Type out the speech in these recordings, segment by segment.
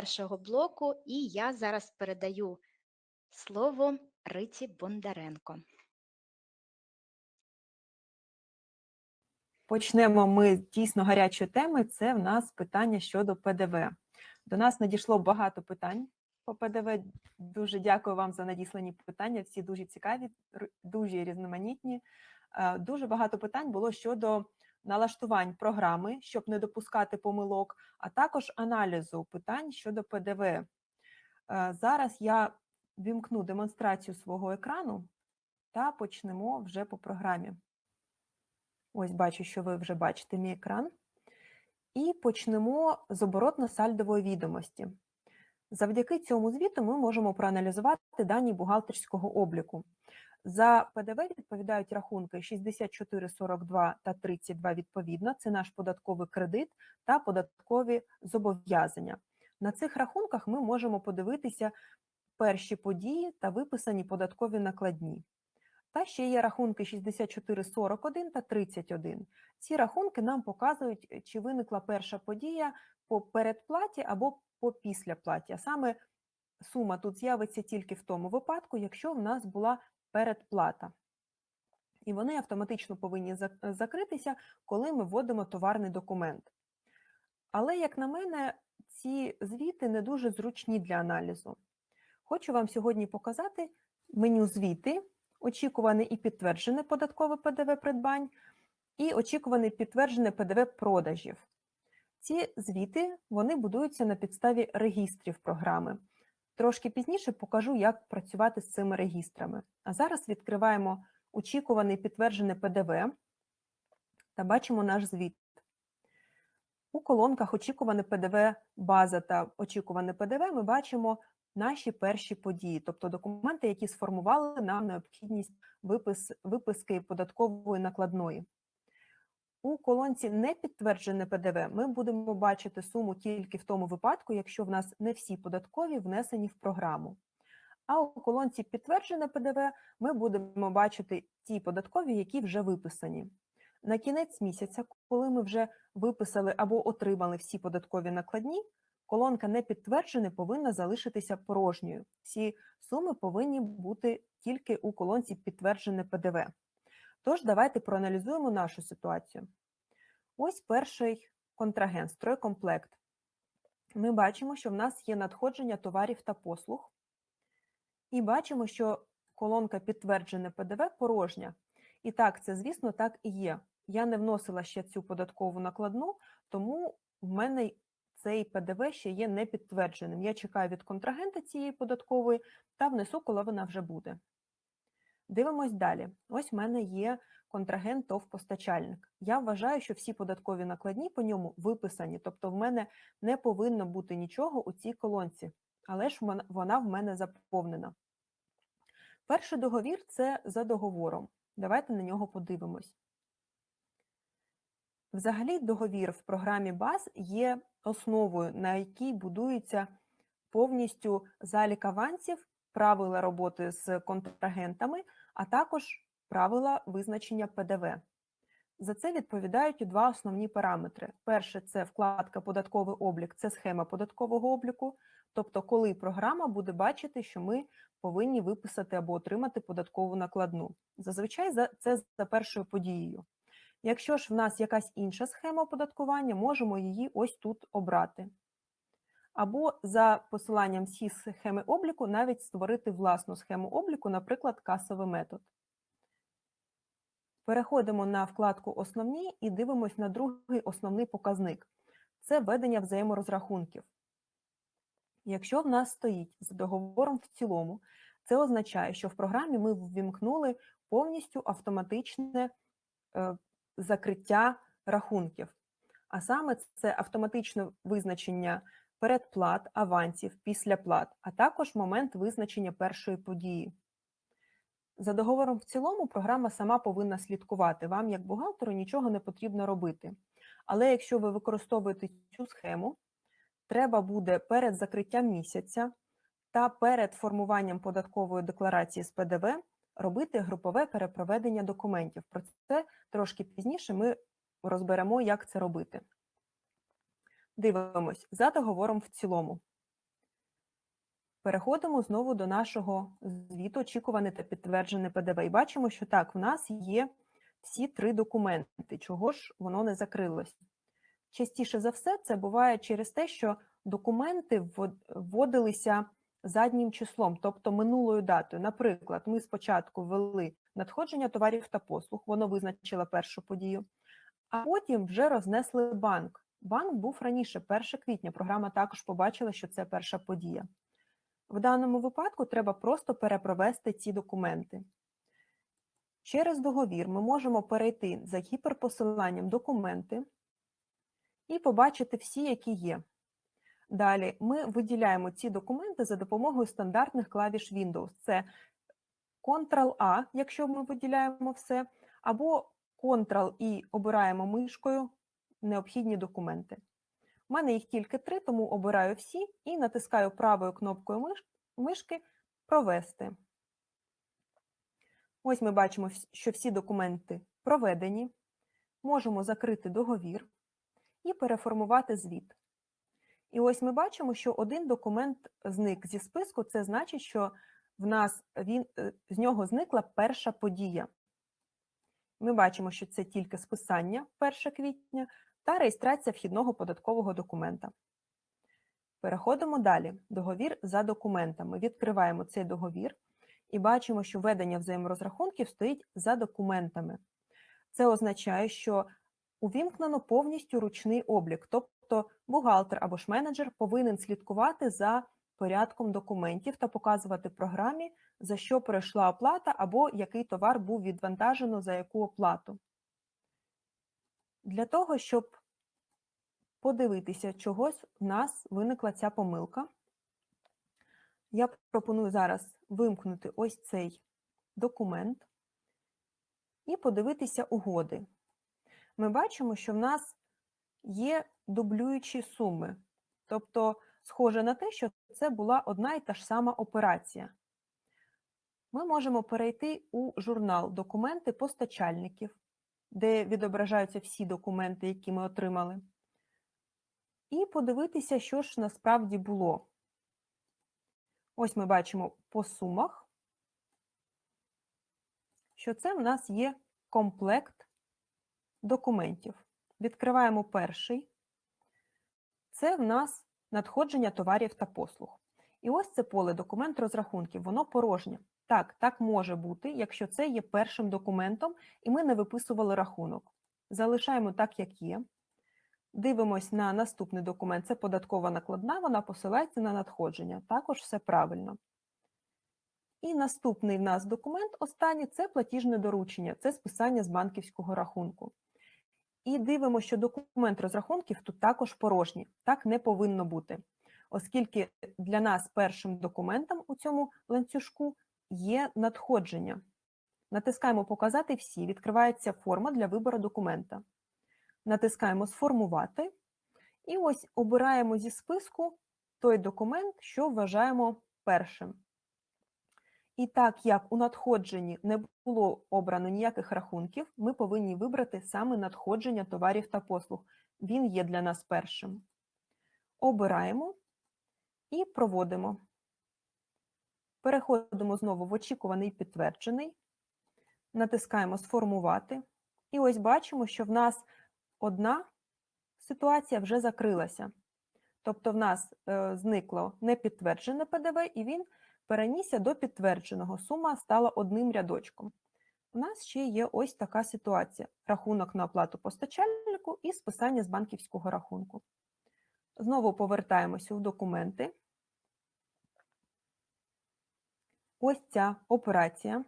першого блоку, і я зараз передаю слово Риті Бондаренко. Почнемо ми з дійсно гарячої теми. Це в нас питання щодо ПДВ. До нас надійшло багато питань по ПДВ. Дуже дякую вам за надіслані питання. Всі дуже цікаві, дуже різноманітні. Е, Дуже багато питань було щодо налаштувань програми, щоб не допускати помилок, а також аналізу питань щодо ПДВ. Е, Зараз я вімкну демонстрацію свого екрану та почнемо вже по програмі. Ось бачу, що ви вже бачите мій екран. І почнемо з оборотно-сальдової відомості. Завдяки цьому звіту ми можемо проаналізувати дані бухгалтерського обліку. За ПДВ відповідають рахунки 64,42 та 32 відповідно. Це наш податковий кредит та податкові зобов'язання. На цих рахунках ми можемо подивитися перші події та виписані податкові накладні. Та ще є рахунки 64,41 та 31. Ці рахунки нам показують, чи виникла перша подія по передплаті або по післяплаті. А саме сума тут з'явиться тільки в тому випадку, якщо в нас була передплата. І вони автоматично повинні закритися, коли ми вводимо товарний документ. Але, як на мене, ці звіти не дуже зручні для аналізу. Хочу вам сьогодні показати меню звіти, очікуване і підтверджене податкове ПДВ придбань, і очікуване підтверджене ПДВ продажів. Ці звіти вони будуються на підставі регістрів програми. Трошки пізніше покажу, як працювати з цими регістрами. А зараз відкриваємо очікуване підтверджене ПДВ та бачимо наш звіт. У колонках очікуване ПДВ база та очікуване ПДВ ми бачимо наші перші події, тобто документи, які сформували нам необхідність випис, виписки податкової накладної. У колонці не підтверджене ПДВ ми будемо бачити суму тільки в тому випадку, якщо в нас не всі податкові внесені в програму. А у колонці підтверджене ПДВ ми будемо бачити ті податкові, які вже виписані. На кінець місяця, коли ми вже виписали або отримали всі податкові накладні, колонка не підтверджене повинна залишитися порожньою. Всі суми повинні бути тільки у колонці підтверджене ПДВ. Тож давайте проаналізуємо нашу ситуацію. Ось перший контрагент, стройкомплект. Ми бачимо, що в нас є надходження товарів та послуг, і бачимо, що колонка підтверджене ПДВ порожня. І так, це, звісно, так і є. Я не вносила ще цю податкову накладну, тому в мене цей ПДВ ще є не підтвердженим. Я чекаю від контрагента цієї податкової та внесу, коли вона вже буде. Дивимось далі. Ось в мене є контрагент ТОВ постачальник. Я вважаю, що всі податкові накладні по ньому виписані, тобто в мене не повинно бути нічого у цій колонці, але ж вона- в мене заповнена. Перший договір це за договором. Давайте на нього подивимось. Взагалі, договір в програмі БАЗ є основою, на якій будується повністю залік авансів, правила роботи з контрагентами, а також правила визначення ПДВ. За це відповідають два основні параметри. Перше це вкладка податковий облік, це схема податкового обліку, тобто коли програма буде бачити, що ми повинні виписати або отримати податкову накладну. Зазвичай за- це за першою подією. Якщо ж в нас якась інша схема оподаткування, можемо її ось тут обрати. Або за посиланням всі схеми обліку навіть створити власну схему обліку, наприклад, касовий метод. Переходимо на вкладку Основні і дивимось на другий основний показник це ведення взаєморозрахунків. Якщо в нас стоїть з договором в цілому, це означає, що в програмі ми ввімкнули повністю автоматичне е, закриття рахунків. А саме це автоматичне визначення передплат, авансів, післяплат, а також момент визначення першої події. За договором в цілому програма сама повинна слідкувати. Вам, як бухгалтеру, нічого не потрібно робити. Але якщо ви використовуєте цю схему, треба буде перед закриттям місяця та перед формуванням податкової декларації з ПДВ робити групове перепроведення документів. Про це трошки пізніше ми розберемо, як це робити. Дивимось за договором в цілому. Переходимо знову до нашого звіту очікуване та підтверджене ПДВ. І бачимо, що так, в нас є всі три документи. Чого ж воно не закрилось? Частіше за все, це буває через те, що документи вводилися заднім числом, тобто минулою датою. Наприклад, ми спочатку ввели надходження товарів та послуг, воно визначило першу подію, а потім вже рознесли банк. Банк був раніше, 1 квітня. Програма також побачила, що це перша подія. В даному випадку треба просто перепровести ці документи. Через договір ми можемо перейти за гіперпосиланням документи і побачити всі, які є. Далі ми виділяємо ці документи за допомогою стандартних клавіш Windows. Це Ctrl-A, якщо ми виділяємо все, або Ctrl-I обираємо мишкою необхідні документи. У мене їх тільки три, тому обираю всі і натискаю правою кнопкою мишки Провести. Ось ми бачимо, що всі документи проведені. Можемо закрити договір і переформувати звіт. І ось ми бачимо, що один документ зник зі списку. Це значить, що в нас він, е, з нього зникла перша подія. Ми бачимо, що це тільки списання 1 квітня та реєстрація вхідного податкового документа. Переходимо далі. Договір за документами. Відкриваємо цей договір і бачимо, що ведення взаєморозрахунків стоїть за документами. Це означає, що увімкнено повністю ручний облік, тобто бухгалтер або ж менеджер повинен слідкувати за порядком документів та показувати програмі, за що пройшла оплата або який товар був відвантажено за яку оплату. Для того, щоб подивитися, чогось в нас виникла ця помилка, я пропоную зараз вимкнути ось цей документ і подивитися угоди. Ми бачимо, що в нас є дублюючі суми. Тобто, схоже на те, що це була одна і та ж сама операція. Ми можемо перейти у журнал Документи постачальників, де відображаються всі документи, які ми отримали, і подивитися, що ж насправді було. Ось ми бачимо по сумах, що це в нас є комплект документів. Відкриваємо перший. Це в нас надходження товарів та послуг. І ось це поле документ розрахунків, воно порожнє. Так, так може бути, якщо це є першим документом, і ми не виписували рахунок. Залишаємо так, як є. Дивимось на наступний документ. Це податкова накладна, вона посилається на надходження. Також все правильно. І наступний в нас документ, останній це платіжне доручення, це списання з банківського рахунку. І дивимося, що документ розрахунків тут також порожній. Так не повинно бути, оскільки для нас першим документом у цьому ланцюжку є надходження. Натискаємо Показати всі, відкривається форма для вибору документа. Натискаємо Сформувати і ось обираємо зі списку той документ, що вважаємо першим. І так як у надходженні не було обрано ніяких рахунків, ми повинні вибрати саме надходження товарів та послуг. Він є для нас першим. Обираємо і проводимо. Переходимо знову в очікуваний підтверджений, натискаємо Сформувати. І ось бачимо, що в нас одна ситуація вже закрилася. Тобто в нас е, зникло непідтверджене ПДВ, і він перенісся до підтвердженого. Сума стала одним рядочком. У нас ще є ось така ситуація: рахунок на оплату постачальнику і списання з банківського рахунку. Знову повертаємося в документи. Ось ця операція.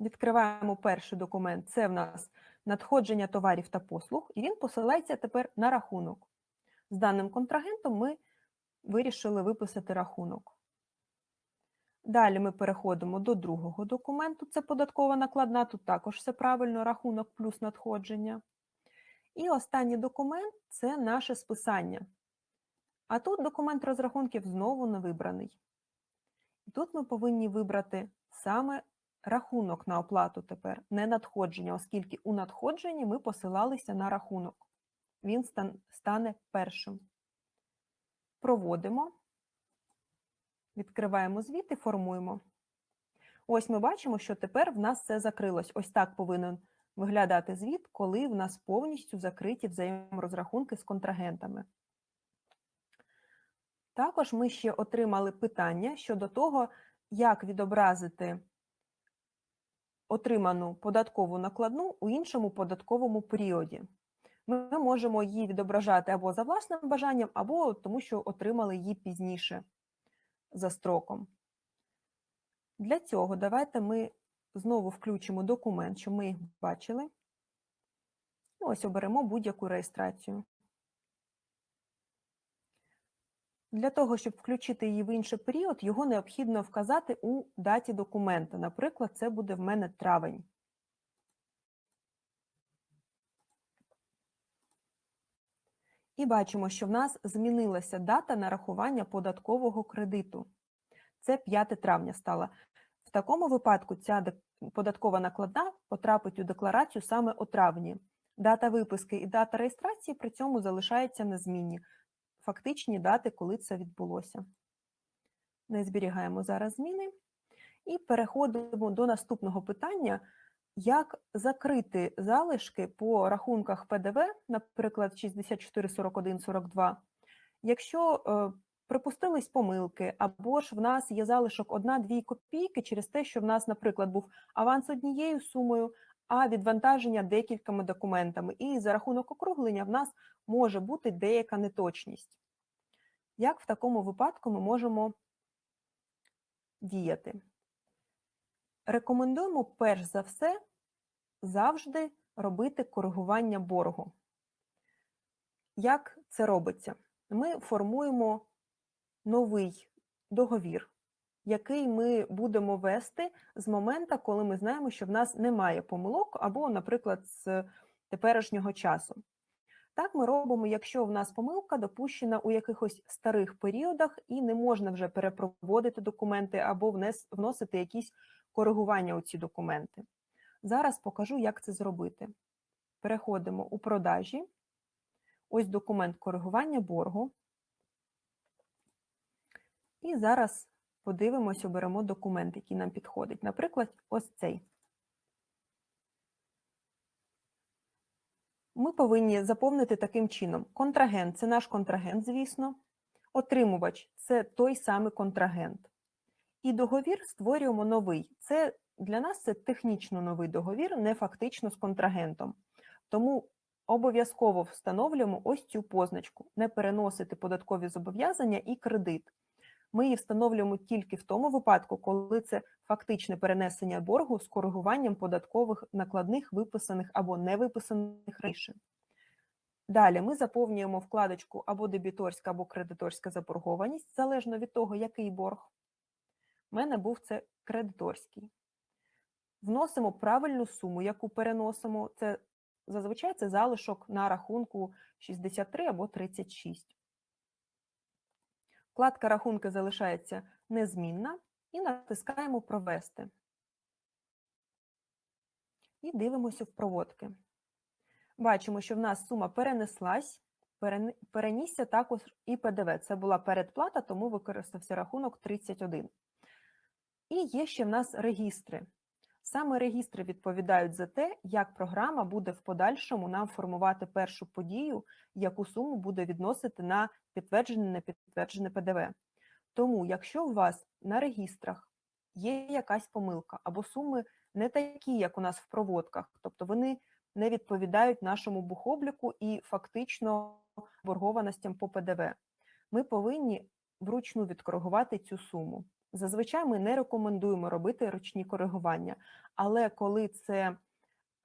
Відкриваємо перший документ. Це в нас надходження товарів та послуг, і він посилається тепер на рахунок. З даним контрагентом ми вирішили виписати рахунок. Далі ми переходимо до другого документу, це податкова накладна, тут також все правильно, рахунок плюс надходження. І останній документ це наше списання. А тут документ розрахунків знову не вибраний. Тут ми повинні вибрати саме рахунок на оплату тепер, не надходження, оскільки у надходженні ми посилалися на рахунок. Він стане першим. Проводимо. Відкриваємо звіт і формуємо. Ось ми бачимо, що тепер в нас все закрилось. Ось так повинен виглядати звіт, коли в нас повністю закриті взаєморозрахунки з контрагентами. Також ми ще отримали питання щодо того, як відобразити отриману податкову накладну у іншому податковому періоді. Ми можемо її відображати або за власним бажанням, або тому, що отримали її пізніше за строком. Для цього давайте ми знову включимо документ, щоб ми їх бачили. Ось оберемо будь-яку реєстрацію. Для того, щоб включити її в інший період, його необхідно вказати у даті документа. Наприклад, це буде в мене травень. І бачимо, що в нас змінилася дата нарахування податкового кредиту. Це 5 травня стала. В такому випадку ця податкова накладна потрапить у декларацію саме у травні. Дата виписки і дата реєстрації при цьому залишаються незмінні. Фактичні дати, коли це відбулося. Не зберігаємо зараз зміни. І переходимо до наступного питання: як закрити залишки по рахунках ПДВ, наприклад, 64, 41, 42, якщо е, припустились помилки, або ж в нас є залишок 1-2 копійки через те, що в нас, наприклад, був аванс однією сумою, а відвантаження декількома документами. І за рахунок округлення в нас може бути деяка неточність. Як в такому випадку ми можемо діяти? Рекомендуємо перш за все завжди робити коригування боргу. Як це робиться? Ми формуємо новий договір, який ми будемо вести з моменту, коли ми знаємо, що в нас немає помилок, або, наприклад, з теперішнього часу. Так ми робимо, якщо в нас помилка допущена у якихось старих періодах і не можна вже перепроводити документи або вносити якісь коригування у ці документи. Зараз покажу, як це зробити. Переходимо у продажі. Ось документ коригування боргу. І зараз подивимось, оберемо документ, який нам підходить. Наприклад, ось цей. Ми повинні заповнити таким чином: контрагент це наш контрагент, звісно. Отримувач це той самий контрагент. І договір створюємо новий. Це для нас це технічно новий договір, не фактично з контрагентом. Тому обов'язково встановлюємо ось цю позначку: не переносити податкові зобов'язання і кредит. Ми її встановлюємо тільки в тому випадку, коли це фактичне перенесення боргу з коригуванням податкових накладних, виписаних або не виписаних раніше. Далі ми заповнюємо вкладочку або дебіторська, або кредиторська заборгованість, залежно від того, який борг. У мене був це кредиторський. Вносимо правильну суму, яку переносимо. Це зазвичай це залишок на рахунку 63 або 36. Вкладка рахунки залишається незмінна і натискаємо Провести. І дивимося в проводки. Бачимо, що в нас сума перенеслась, перенісся також і ПДВ. Це була передплата, тому використався рахунок 31. І є ще в нас регістри. Саме регістри відповідають за те, як програма буде в подальшому нам формувати першу подію, яку суму буде відносити на підтверджене, не підтверджене ПДВ. Тому, якщо у вас на регістрах є якась помилка або суми не такі, як у нас в проводках, тобто вони не відповідають нашому бухобліку і фактично боргованостям по ПДВ, ми повинні вручну відкоригувати цю суму. Зазвичай ми не рекомендуємо робити ручні коригування, але коли це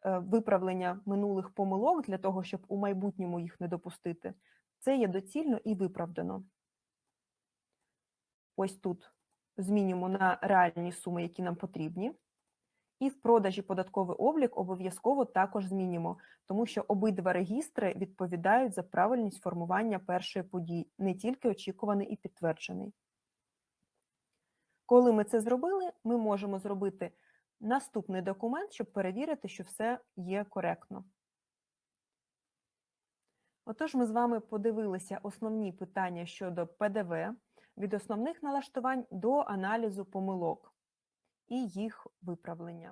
е, виправлення минулих помилок для того, щоб у майбутньому їх не допустити, це є доцільно і виправдано. Ось тут змінюємо на реальні суми, які нам потрібні. І в продажі податковий облік обов'язково також змінюємо, тому що обидва регістри відповідають за правильність формування першої події, не тільки очікуваний і підтверджений. Коли ми це зробили, ми можемо зробити наступний документ, щоб перевірити, що все є коректно. Отож, ми з вами подивилися основні питання щодо ПДВ. від основних налаштувань до аналізу помилок і їх виправлення.